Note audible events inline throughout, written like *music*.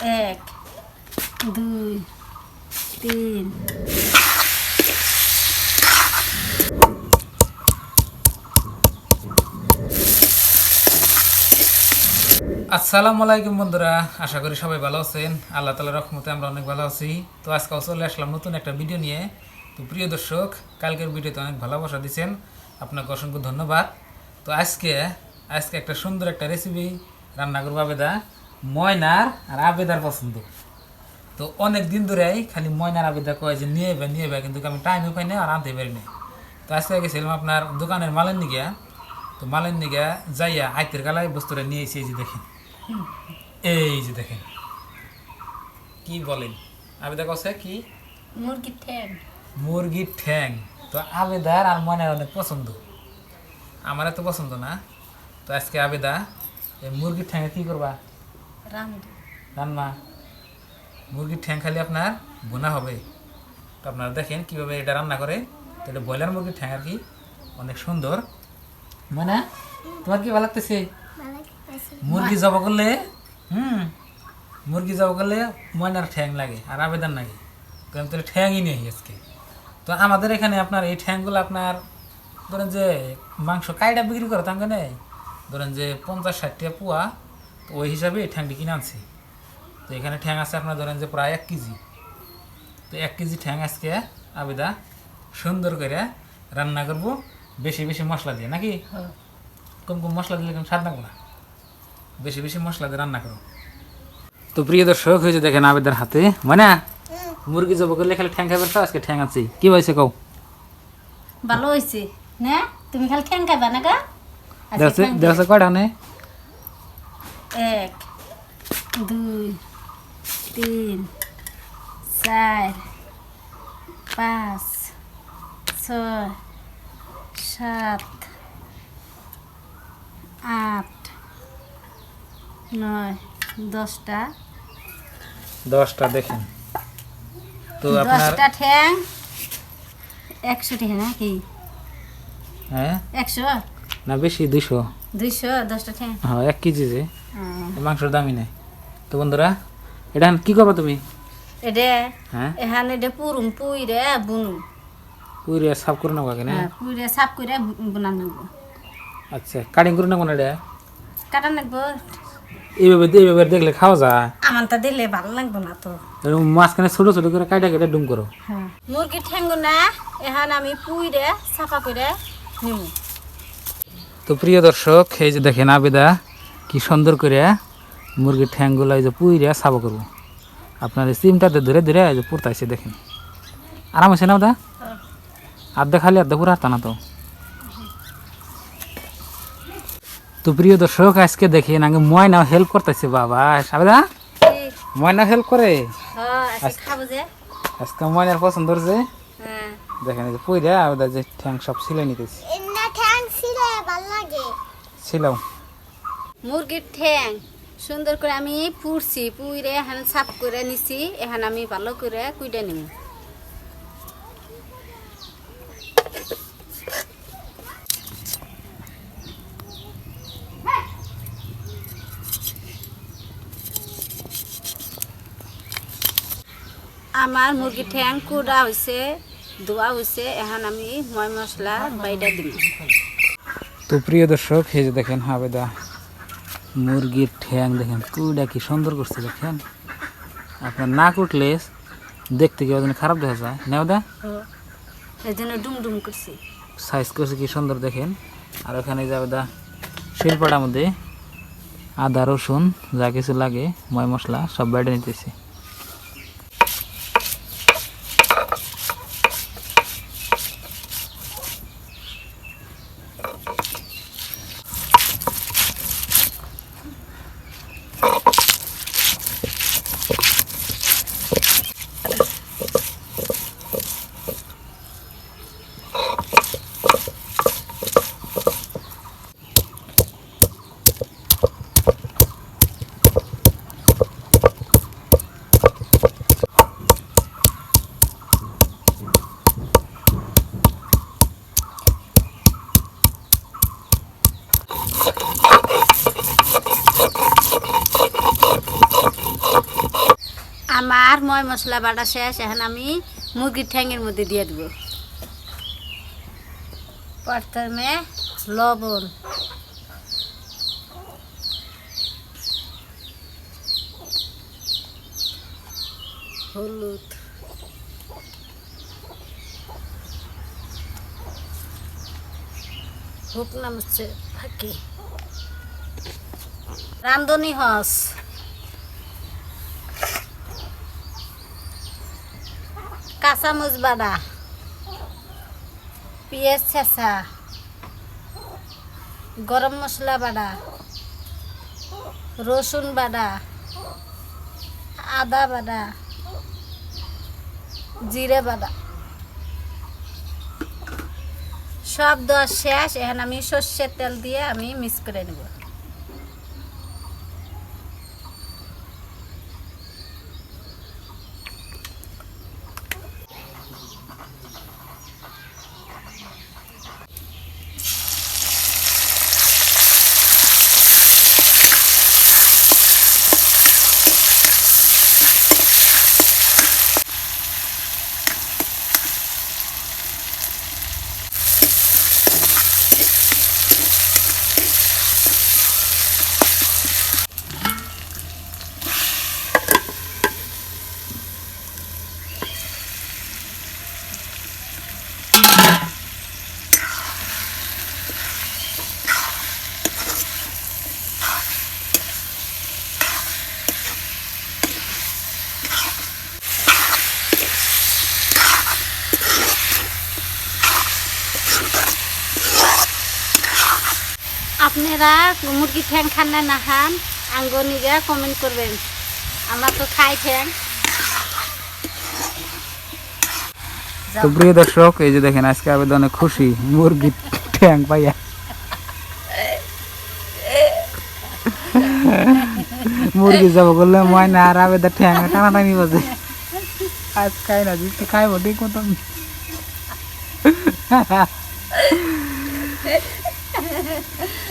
এক, দুই, তিন। আসসালামু আলাইকুম বন্ধুরা, আশা করি সবাই ভালো আছেন। আল্লাহ তালা রহমতে আমরা অনেক ভালো আছি। তো আজকেও চলে আসলাম নতুন একটা ভিডিও নিয়ে। তো প্রিয় দর্শক, কালকের ভিডিওতে অনেক ভালোবাসা দিচ্ছেন। আপনাকে অসংখ্য ধন্যবাদ। তো আজকে আজকে একটা সুন্দর একটা রেসিপি রান্না করব আবেদা। ময়নার আর আবেদার পছন্দ। তো অনেক দিন ধরেই খালি ময়নার আবেদা কয় যে নিয়ে এবে নিয়ে এবে কিন্তু আমি টাইমও পাই না আর আনতে পারি না তো আজকে গেছিলাম আপনার দোকানের মালের নিগিয়া তো মালের নিগা যাইয়া আইতের গালায় বস্তুটা নিয়ে এসে এই যে দেখেন। এই যে দেখেন। কি বলেন? আবেদা কছে? কি? মুরগির ঠ্যাং। মুরগির ঠ্যাং। তো আবেদার আর ময়নার অনেক পছন্দ। আমার এত পছন্দ না। তো আজকে আবেদা এই মুরগির ঠ্যাঙে কি করবা? রান্না। মুরগির ঠ্যাং খালি আপনার বোনা হবে। তো আপনারা দেখেন কীভাবে এটা রান্না করে। তাহলে ব্রয়লার মুরগির ঠ্যাং আর কি অনেক সুন্দর। মানে তোমার কি ভালো লাগতেছে? মুরগি জব করলে হুম মুরগি জব করলে ময়নার ঠ্যাং লাগে আর আবেদন লাগে। তো আমি তাহলে ঠ্যাংই নেই আজকে। তো আমাদের এখানে আপনার এই ঠ্যাংগুলো আপনার ধরেন যে মাংস কাইটা বিক্রি করে তাঙ্গে নেই ধরেন যে পঞ্চাশ ষাটটা টাকা পোয়া। তো ওই হিসাবে এই ঠ্যাংটি কিনে আনছি। তো এখানে ঠ্যাং আছে আপনার ধরেন যে প্রায় এক কেজি। তো এক কেজি ঠ্যাং আজকে আবেদা সুন্দর করে রান্না করব বেশি বেশি মশলা দিয়ে নাকি? কম কম মশলা দিলে কেমন স্বাদ লাগবে না? বেশি বেশি মশলা দিয়ে রান্না করো। তো প্রিয় দর্শক হয়েছে দেখেন আবেদার হাতে মানে মুরগি জব করলে খালি ঠ্যাং খাবে তো আজকে ঠ্যাং আছে কি হয়েছে কও? ভালো হয়েছে। না তুমি খালি ঠ্যাং খাইবা না গা? দেখছে দেখছে কয়টা নে? এক দুই তিন চার পাঁচ ছয় সাত আট নয় দশটা। দশটা দেখেন। তো আপনার দশটা ঠ্যাং। একশো ঠ্যাং নাকি? হ্যাঁ? একশো? না বেশি দুইশো। দুইশো দশটা ঠ্যাং। হ্যাঁ এক কেজি যে। মাংসের দামই নেই। তো বন্ধুরা এটা কি করবা তুমি? এটা হ্যাঁ? এখানে এটা পুরুম পুইরে বুনুম। পুরে সাফ করে নেব কেন হ্যাঁ পুইরে সাফ করে বুনাম নেব। আচ্ছা কাটিং করে নেব না এটা। কাটা নেব এইভাবে এইভাবে দেখলে খাওয়া যায়। আমার তা দিলে ভালো লাগবে না তো। মাঝখানে ছোট ছোট করে কাটা কেটে ডুম করো। হ্যাঁ। মুরগির ঠ্যাঙ্গু না এখানে আমি পুইরে সাফা করে নিব তো প্রিয় দর্শক এই যে দেখেন আবেদা কি সুন্দর করে মুরগির ঠ্যাংগুলো এই যে পুইরে সাবো করব। আপনার এই সিমটাতে ধরে ধরে এই যে পুরতাইছে দেখেন। আরাম আছে না ওদা আর্ধা খালি আর্ধা পুরো হাতা না তো। তো প্রিয় দর্শক আজকে দেখেন আগে ময়না হেল্প করতেছে বাবা। আবেদা ময়না হেল্প করে? হ্যাঁ আজকে ময়নার পছন্দ হচ্ছে হ্যাঁ। দেখেন এই যে পুইরে আবেদা যে ঠ্যাং সব সিলাই নিতেছে। ছিলে ভালো ছিলাম মুরগির ঠ্যাং। সুন্দর করে আমি পুড়ছি পুইরে এখানে সাফ করে নিছি, এখানে আমি ভালো করে কুইটে নিব। আমার মুরগি ঠ্যাং কুড়া হয়েছে ধোয়া হয়েছে এখন আমি ময় মশলা বাইটা দিব। তো প্রিয় দর্শক, এই যে দেখেন হাবেদা মুরগির ঠ্যাং দেখেন কুইটা কি সুন্দর করছে দেখেন আপনার না কুটলে দেখতে কি ওজন খারাপ দেখা যায়। নেওদা এই জন্য ডুম ডুম করছি। সাইজ করছে কি সুন্দর দেখেন। আর ওখানে যাবে দা শিলপাটার মধ্যে আদা রসুন যা কিছু লাগে ময় মশলা সব বেড়ে নিতেছে। আমার ময় মশলা বাটা শেষ, এখন আমি মুরগির ঠ্যাঙের মধ্যে দিয়ে দেবো। প্রথমে লবণ। হলুদ। শুকনা মরচে ফাঁকি। রান্ধনি হস। কাঁচামচ বাড়া পেঁয়াজ ছেঁচা গরম মশলা বাড়া রসুন বাড়া আদা বাড়া জিরে বাড়া সব দেওয়া শেষ, এখন আমি সর্ষের তেল দিয়ে আমি মিক্স করে নেব। আপনারা মুরগি ঠ্যাং খান না না খান আঙ্গনিরা কমেন্ট করবেন। আমরা তো খাই ঠ্যাং। তো প্রিয় দর্শক, এই যে দেখেন, আজকে আবেদনে খুশি মুরগি ঠ্যাং পাইয়া। মুরগি যাব করলে ময়না, আর আবেদা ঠ্যাং টানাটানি বাজে। আজ খাই না যদি খাইব, ঠিক মতন। *laughs*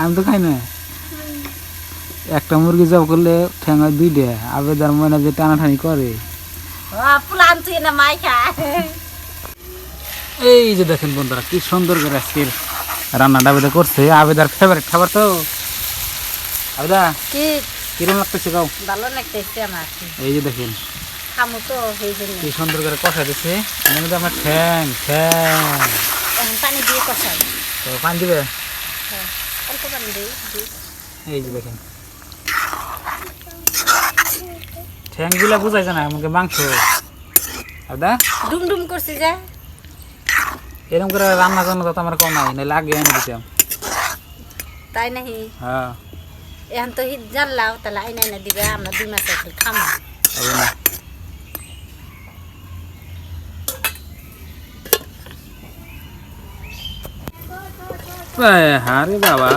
আমি তো খাই না। একটা মুরগি জব করলে ঠ্যাং হয় দুইটা আবেদার ময়না যে টানা টানাটানি করে। এই যে দেখেন বন্ধুরা কি সুন্দর করে আজকের রান্নাটা আবেদা করছে। আবেদার ফেভারিট খাবার তো। আবেদা কি? কিরম লাগতেছে গাও ভালো লাগতেছে আমার। এই যে দেখেন খামো তো সেই জন্য। কি সুন্দর করে কষা দিচ্ছে এর মধ্যে আমার ঠ্যাং ঠ্যাং। এখন পানি দিয়ে কষাই। তো পান দিবে? হ্যাঁ অল্প পানি দিই। এই যে দেখেন। ঠ্যাংগুলা বুঝাই না আমাকে মাংস। আবেদা ডুম ডুম করছি যা। এরকম করে রান্না করানো তো আমার কম নাই নাহলে আগে এনে দিতাম। তাই নাহি? হ্যাঁ। এখন তো হিট জানলাও তাহলে আইনা না দিবে আমরা দুই মাস হবে না। হারে বাবা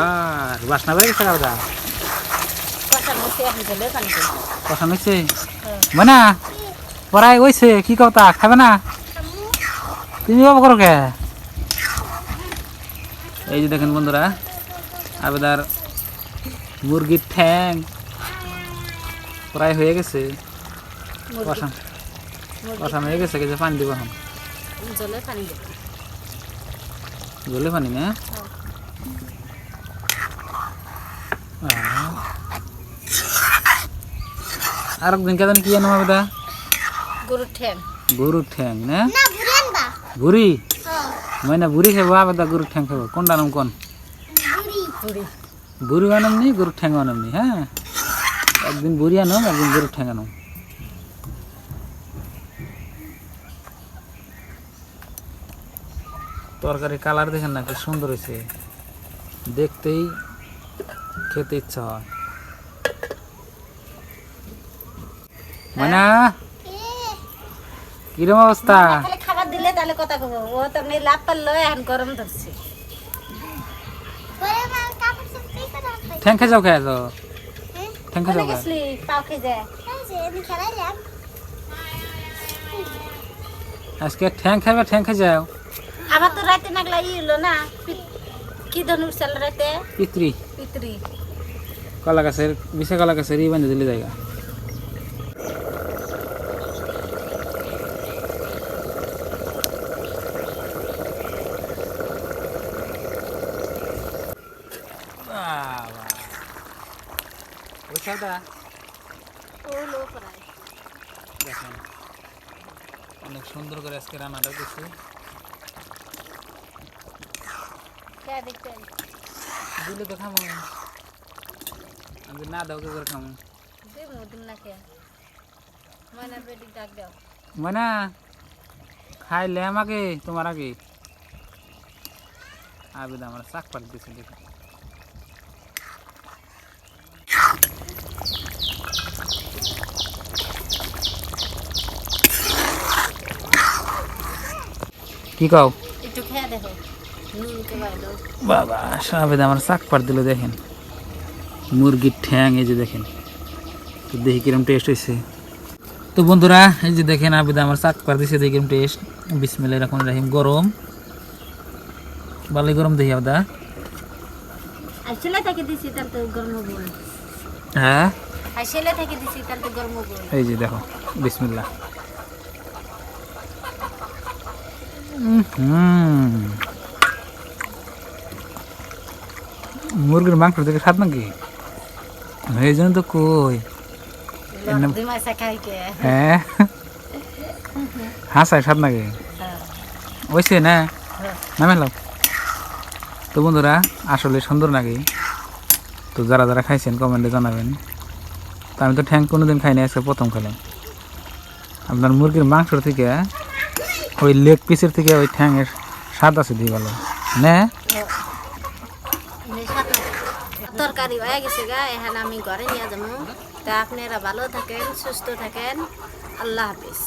বাসনা বেড়ে গেছে দিই কথা নিচ্ছে মানে পড়াই ওইছে কি কথা খাবে না তুমি বাবা করো কে এই যে দেখেন বন্ধুরা আবেদার মুরগির ঠ্যাং প্রায় হয়ে গেছে কষা কষানো হয়ে গেছে যে পানি দিব এখন জলে পানি দেবো জলে পানি না আর একদিন কেন কি জানো আবেদা গরুর ঠ্যাং। গরুর ঠ্যাং না? না বুড়ি? হ্যাঁ। মানে বুড়ি খাব আবেদা গরুর ঠ্যাং খাব কোনটা নাম কোন? বুড়ি। আনম নি গরুর ঠ্যাং আনম নি হ্যাঁ? একদিন বুড়ি আনম একদিন গরুর ঠ্যাং আনম। তরকারি কালার দেখেন না কি সুন্দর হয়েছে দেখতেই খেতে ইচ্ছা হয়। মানে কিরম অবস্থা? খাবার দিলে তাহলে কথা কব। ও তো এমনি লাভ পারল এখন গরম ধরছে। ঠ্যাং খেয়ে যাও খেয়ে যাও। হ্যাঁ? ঠ্যাং কোনে যাও পাও খেয়ে যায় আজকে ঠ্যাং খাবে ঠ্যাং খেয়ে যাও। আবার তো রাতে নাগলা ই হলো না কি ধনুর চাল রাতে পিতরি পিতরি কলা গাছের বিশা কলা গাছের ই বান্ধে দিলে জায়গা। সাদা অনেক সুন্দর করে আজকে রান্নাটা করছি কে দেখতেন দিলে তো খামো আমি না দাও কি করে খামো দুই মুদিন না কে ময়নার বেটি ডাক দাও মানে খাইলে আমাকে তোমার আগে আবেদ আমার শাক পাক দিছে দেখো কি কও একটু খেয়ে দেখো নুন কে বাইলো বাবা সাবেদ আমার শাক পাট দিল দেখেন। মুরগির ঠ্যাং এই যে দেখেন। তো দেখি কিরম টেস্ট হয়েছে তো বন্ধুরা এই যে দেখেন আবেদ আমার শাক পাট দিছে দেখি কিরম টেস্ট বিসমিল্লাহ রাখুন রাহিম গরম। ভালোই গরম দেখি আবদা। হ্যাঁ? এই যে দেখো বিসমিল্লাহ। হুম। মুরগির মাংস থেকে স্বাদ নাকি? এই জন্য তো কই। হ্যাঁ। হাসায় স্বাদ নাকি? ওইসে না? নামে লাও। তো বন্ধুরা আসলে সুন্দর নাকি? তো যারা যারা খাইছেন কমেন্টে জানাবেন। তো আমি তো ঠ্যাং কোনোদিন খাই না আজকে প্রথম খেলাম আপনার মুরগির মাংসর থেকে ওই লেগ পিসের থেকে ওই ঠ্যাংয়ের স্বাদ আছে দিয়ে ভালো। না? তরকারি হয়ে গেছে গা, এখন আমি ঘরে নিয়ে যাব। তা আপনারা ভালো থাকেন, সুস্থ থাকেন। আল্লাহ হাফিজ।